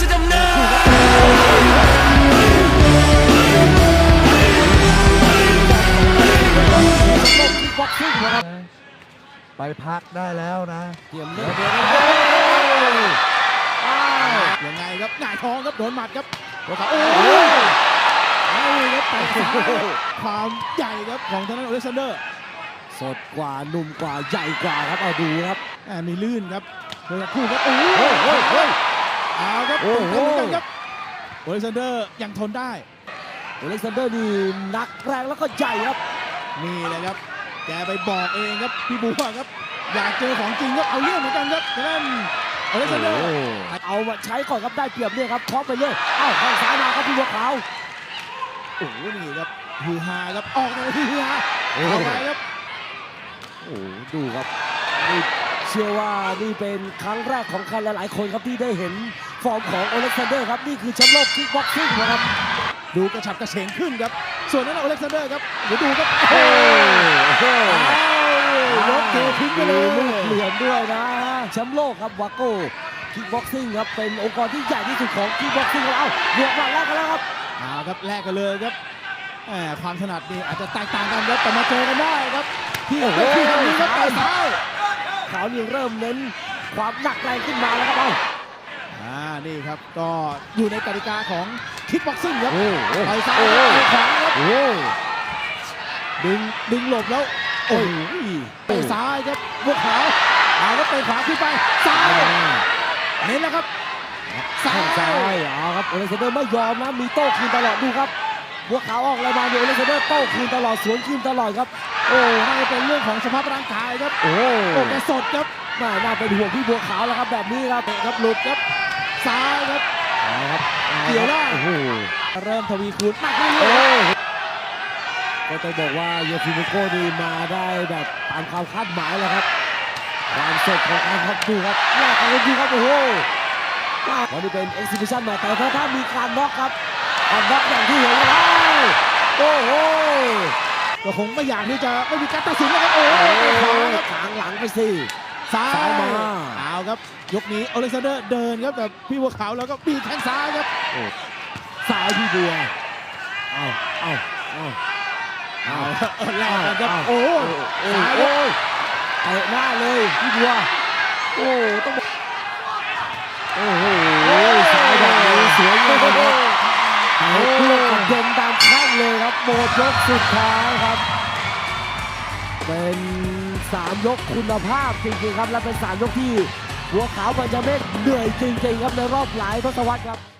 ชดำเนินบ็อกซิ่งนะครับไปพักได้แล้วนะเตรียมเล่นอ้าวยังไงครับหงายท้องครับโดนหมัดครับหัวเขาโอ้ยเอาครับไปซ้ายครับความใหญ่ครับของทางด้านอเล็กซานเดอร์ สดกว่าหนุ่มกว่าใหญ่กว่าครับเอาดูครับแหมมีลื่นครับโดยคู่ครับโอ้ยเฮ้ยเฮ้ยเฮ้ยเอาครับโอ้โห เหมือนกันครับอเล็กซานเดอร์ยังทนได้โอเล็กซานเดอร์นี่นักแรงแล้วก็ใหญ่ครับ นี่เลยครับ แกไปบอกเองครับพี่บัวครับ อยากเจอของจริงครับเอาเรื่องเหมือนกันครับทางด้านอเล็กซานเดอร์เอามาใช้ก่อนครับได้เปรียบเนี่ยครับเคาะไปเลยเอ้าข้างซ้ายมาครับพี่บัวขาวโอ้โหนี่ครับฮือฮาครับออกมาฮือฮาโอ้เอาไปครับโอ้ดูครับเชื่อว่านี่เป็นครั้งแรกของใครหลาย ๆ คนครับที่ได้เห็น ฟอร์มของโอเล็กซานเดอร์ครับนี่คือแชมป์โลกคิกบ็อกซิ่งนะครับดูกระฉับกระเฉงขึ้นครับ ส่วนนั้นอเล็กซานเดอร์ครับเดี๋ยวดูครับโอ้โหยกเททิ้งไปเลยลูกเหลี่ยมด้วยนะแชมป์โลกครับวาโก้คิกบ็อกซิ่งครับเป็นองค์กรที่ใหญ่ที่สุดของคิกบ็อกซิ่งของเราบวกมาแรกกันแล้วครับเอาครับแลกกันเลยครับแหมความถนัดนี่อาจจะแตกต่างกันครับแต่มาเจอกันได้ครับที่ที่ทางนี้ครับไปซ้ายขาวนี่เริ่มเน้นความหนักแรงขึ้นมาแล้วครับเอา อ่านี่ครับก็อยู่ในกติกาของคิกบ็อกซิ่งครับโอ้โหไปซ้ายโอ้คโหรับไปขวาครับโอ้โหดึงดึงหลบแล้วโอ้ยไปซ้ายครับบวกขาวเอาครับไปขวาขึ้นไปซ้ายเน้นแล้วครับซ้าข้างซ้ายยเอาครับโอเลนเซเดอร์ไม่ยอมนะมีโต้คืนตลอดดูครับบัวขาวออกอะไรมาเนี่ยโอเลนเซเดอร์โต้คืนตลอดสวนคืนตลอดครับโอ้น่าจะเป็นเรื่องของสภาพร่างกายครับ โอ้โอ้แกสดครับน่าน่าเป็นห่วงพี่บัวขาวแล้วครับแบบนี้ครับครับหลุดครับ ซ้ายครับ เอาครับเกี่ยวได้ โอ้โหเริ่มทวีคูณมากขึ้นโอ้เรื่อยก็ต้องบอกว่าโยฟิมิโกะนี่มาได้แบบตามความคาดหมายแล้วครับ ความสดของการครับดูครับแลกกันดูครับโอ้โหวันนี้เป็นเอ็กซิบิชันแมตช์แต่ถ้าถ้ามีการน็อกครับการน็อกอย่างที่เห็นแล้วโอ้โห ก็คงไม่อยากที่จะไม่มีการตัดสินแล้วครับโอ้โอ้ไปขวาโหครับขางหลังไปสิซ้าซ้ายยมา เอาครับยกนี้อเล็กซานเดอร์เดินครับแต่พี่บัวขาวแล้วก็บีบแข้งซ้ายครับซ้ายพี่บัวเอาเอาเอาเอาเอาแลกกันครับเอาโอ้โอ้ซ้ายโหครับเตะหน้าเลยพี่บัวโอ้ต้องบอกโอ้โห หมดยกสุดท้ายครับ เป็นสามยกคุณภาพจริงๆครับ และเป็นสามยกที่หัวขาวบัญจเมฆเหนื่อยจริงๆครับในรอบหลายทศวรรษครับ